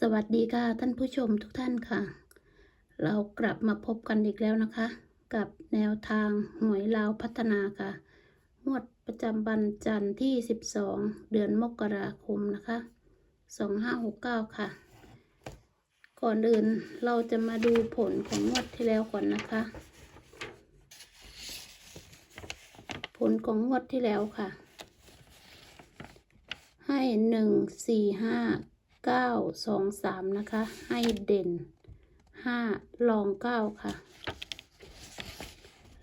สวัสดีค่ะท่านผู้ชมทุกท่านค่ะ เรากลับมาพบกันอีกแล้วนะคะ กับแนวทางหวยลาวพัฒนาค่ะงวดประจำวันจันทร์ที่ 12 เดือนมกราคมนะคะ 2569 ค่ะ ก่อนอื่นเราจะมาดูผลของงวดที่แล้วก่อนนะคะ ผลของงวดที่แล้วค่ะ ให้หนึ่งสี่ห้า เก้าสองสามนะคะ ให้เด่นห้ารองเก้าค่ะ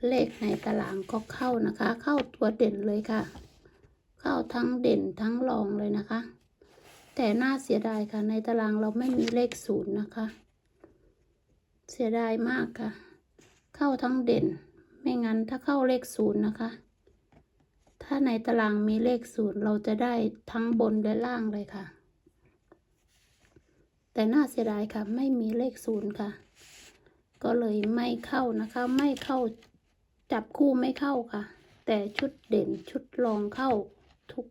เลขในตารางก็เข้านะคะ เข้าตัวเด่นเลยค่ะ เข้าทั้งเด่นทั้งรองเลยนะคะ แต่น่าเสียดายค่ะ ในตารางเราไม่มีเลขศูนย์นะคะ เสียดายมากค่ะ เข้าทั้งเด่น ไม่งั้นถ้าเข้าเลขศูนย์นะคะถ้าในตารางมีเลขศูนย์เราจะได้ทั้งบนและล่างเลยค่ะ แต่น่าเสียดายค่ะ ไม่มีเลขศูนย์ค่ะ ก็เลยไม่เข้านะคะ ไม่เข้าจับคู่ไม่เข้าค่ะ แต่ชุดเด่นชุดรองเข้าทุก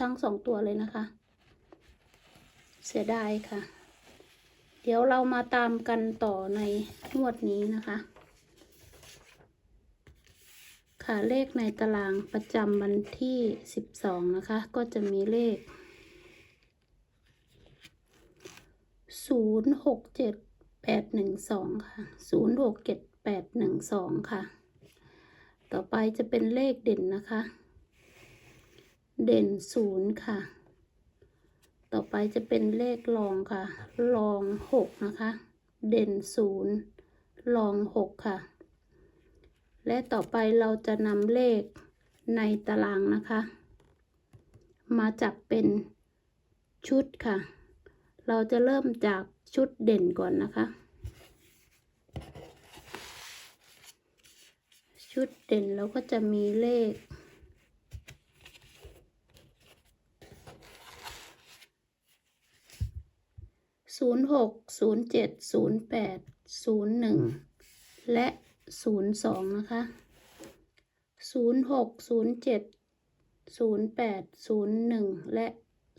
ทั้งสองตัวเลยนะคะ เสียดายค่ะ เดี๋ยวเรามาตามกันต่อในงวดนี้นะคะค่ะเลขในตารางประจำวันที่ 12 นะคะ ก็จะมีเลข 067812ค่ะ067812ค่ะ ต่อไปจะเป็นเลขเด่นนะคะ เด่น0ค่ะ ต่อไปจะเป็นเลขรองค่ะ รอง6นะคะ เด่น0รอง6ค่ะ และต่อไปเราจะนำเลขในตารางนะคะ มาจับเป็นชุดค่ะ เราจะเริ่มจากชุดเด่นก่อนนะคะ ชุดเด่นเราก็จะมีเลข ศูนย์หกศูนย์เจ็ดศูนย์แปดศูนย์หนึ่งและศูนย์สองนะคะศูนย์หกศูนย์เจ็ดศูนย์แปดศูนย์หนึ่งและ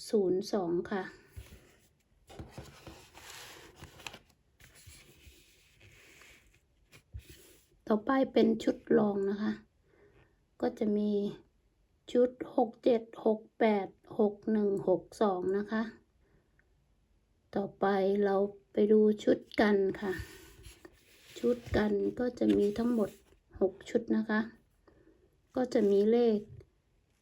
ศูนย์สองค่ะ ต่อไปเป็นชุดรองนะคะ ก็จะมีชุดหกเจ็ดหกแปดหกหนึ่งหกสองนะคะ ต่อไปเราไปดูชุดกันค่ะ ชุดกันก็จะมีทั้งหมด 6 ชุดนะคะ ก็จะมีเลข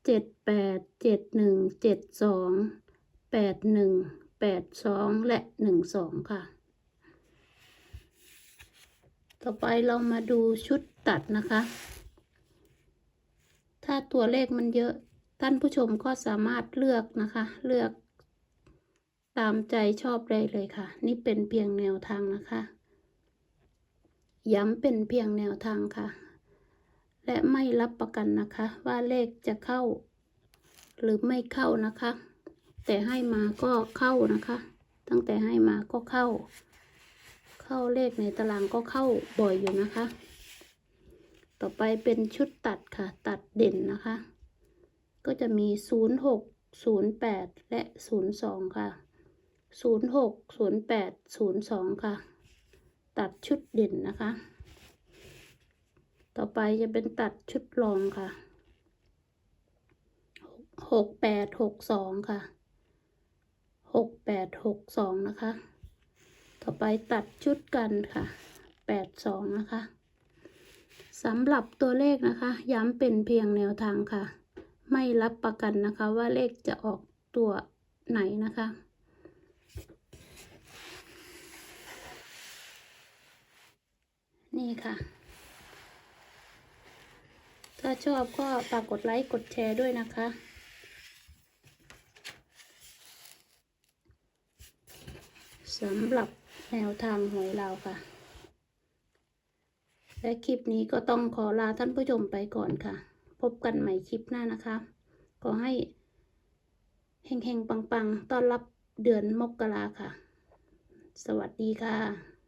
7 8 7 1 7 2 8 1 8 2 และ 1 2 ค่ะ ต่อไปเรามาดูชุดตัดนะคะ ถ้าตัวเลขมันเยอะท่านผู้ชมก็สามารถเลือกนะคะ เลือกตามใจชอบได้เลยค่ะ นี่เป็นเพียงแนวทางนะคะ ย้ำเป็นเพียงแนวทางค่ะ และไม่รับประกันนะคะ ว่าเลขจะเข้า หรือไม่เข้านะคะ แต่ให้มาก็เข้านะคะ ตั้งแต่ให้มาก็เข้า เข้าเลขในตารางก็เข้าบ่อยอยู่นะคะ ต่อไปเป็นชุดตัดค่ะ ตัดเด่นนะคะ ก็จะมี 06 08 และ 02 ค่ะ 06 08 02 ค่ะ ตัดชุดเด่นนะคะ ต่อไปจะเป็นตัดชุดรองค่ะ 68 62 ค่ะ 68 62 นะคะ ต่อไปตัดชุดกันค่ะ82นะคะสำหรับตัวเลขนะคะ ย้ำเป็นเพียงแนวทางค่ะ ไม่รับประกันนะคะว่าเลขจะออกตัวไหนนะคะนี่ค่ะ ถ้าชอบก็ฝากกดไลค์ กดแชร์ด้วยนะคะ สำหรับ แนวทางหวยเราค่ะ และคลิปนี้ก็ต้องขอลาท่านผู้ชมไปก่อนค่ะ พบกันใหม่คลิปหน้านะคะขอให้เฮงๆ ปังๆ ต้อนรับเดือนมกราค่ะ สวัสดีค่ะ